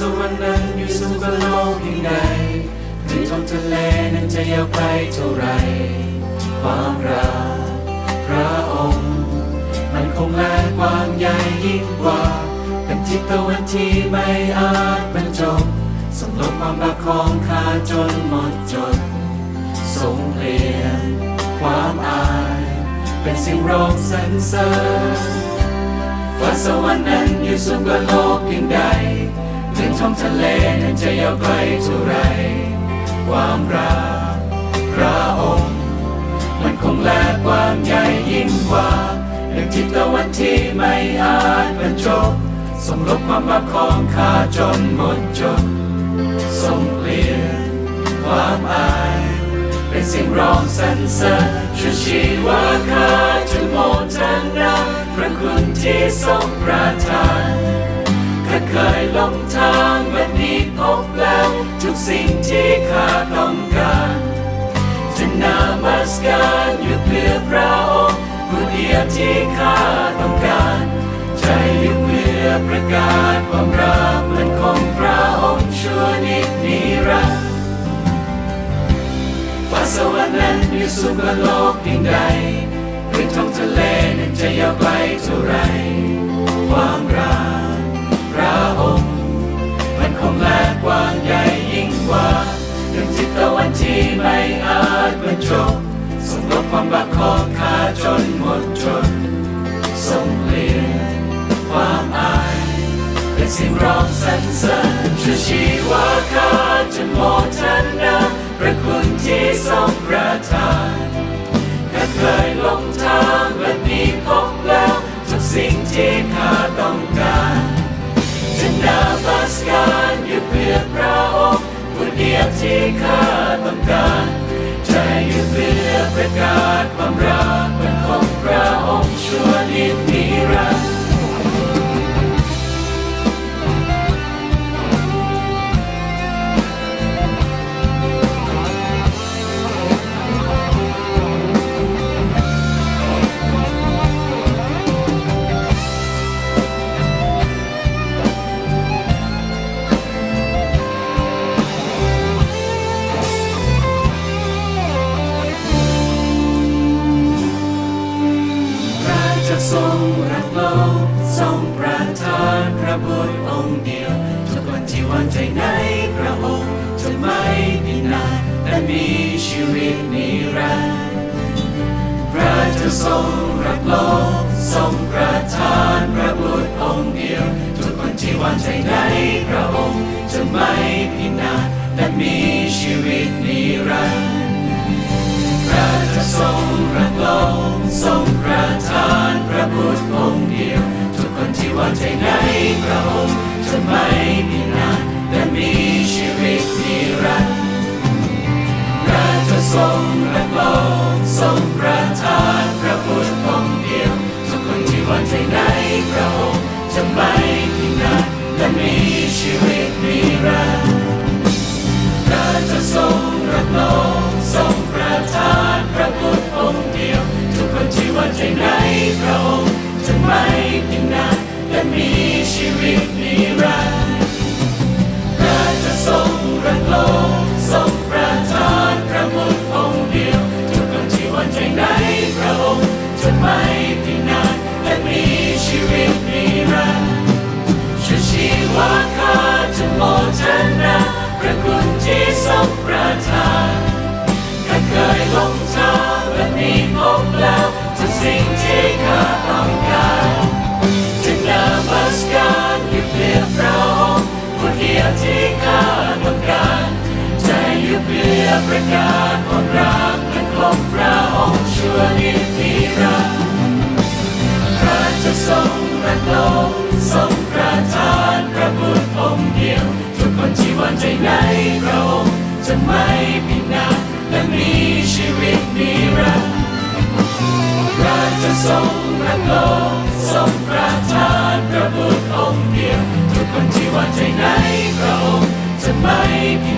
สวรรค์นั้นอยู่สูงกว่าโลกเพียงใดหรือท้องทะเลนั้นจะยาวไกลเท่าไร ความรักพระองค์ มันคงแรงกว้างใหญ่ยิ่งกว่า เป็นทิพตะวันที่ไม่อาจบรรจบส่งลบความรักของข้าจนหมดจดทรงเปลี่ยนความอาย เป็นสิ่งร้องสรรเสริญฟ้าสวรรค์นั้นอยู่สูงกว่าโลกเพียงใด ถึงท้องทะเลนั้นจะยาวไกลเท่าไร ความรักพระองค์มันคงแลกกว้างใหญ่ยิ่งกว่าดังทิศตะวันที่ไม่อาจบรรจบส่งลบความรักของข้าจนหมดจดทรงเปลี่ยนความอาย เป็นเสียงร้องสรรเสริญช่วยชีวาข้าจะโมทนาพระคุณที่ทรงประทาน สิ่งที่ข้าต้องการจะนามัสการอยู่เพื่อพระองค์ผู้เดียวที่ข้าต้องการ ใจอยู่เพื่อประกาศความรักมันของพระองค์ชั่วนิจนิรันดร์ฟ้าสวรรค์นั้นอยู่สูงกว่าโลกเพียงใดหรือท้องทะเลนั้นจะยาวไกลเท่าไรความรักพระองค์มันคงแลก ยังจิตตะวันที่ไม่อาจบรรจบส่งลบความบาดของข้าจนหมดจดส่งเปลี่ยนความอายเป็นสิ่งร้องสรรเสริญ องค์เดียว ทุกคนที่วางใจในพระองค์จะไม่พินาศแต่มีชีวิตนิรันดร์พระจะทรงรักโลกทรงประทานพระบุตรองค์เดียว ทุกคนที่วางใจในพระองค์จะไม่พินาศแต่มีชีวิตนิรันดร์พระจะทรงรักโลกทรง ไม่พินาศแต่มีชีวิตนิรันดร์พระเจะทรงรักโลกทรงประทานพระบุตรองค์เดียว ทุกคนที่วางใจในพระองค์จะไม่พินาศแต่มีชีวิตนิรันดร์พระเจะทรงรักโลกทรงประทานพระบุตรองค์เดียว ทุกคนที่วางใจในพระองค์จะไม่พินาศและ มีชีวิตนิรันดร์ ประกาศความรักและของพระองค์ชั่วนิรันดร์พระจะทรงรักโลกทรงประทานพระบุตรองค์เดียว ทุกคนที่วางใจในพระองค์จะไม่พินาศและมีชีวิตนิรันดร์พระจะทรงรักโลกทรงประทานพระบุตรองค์เดียว ทุกคนที่วางใจในพระองค์จะไม่พิ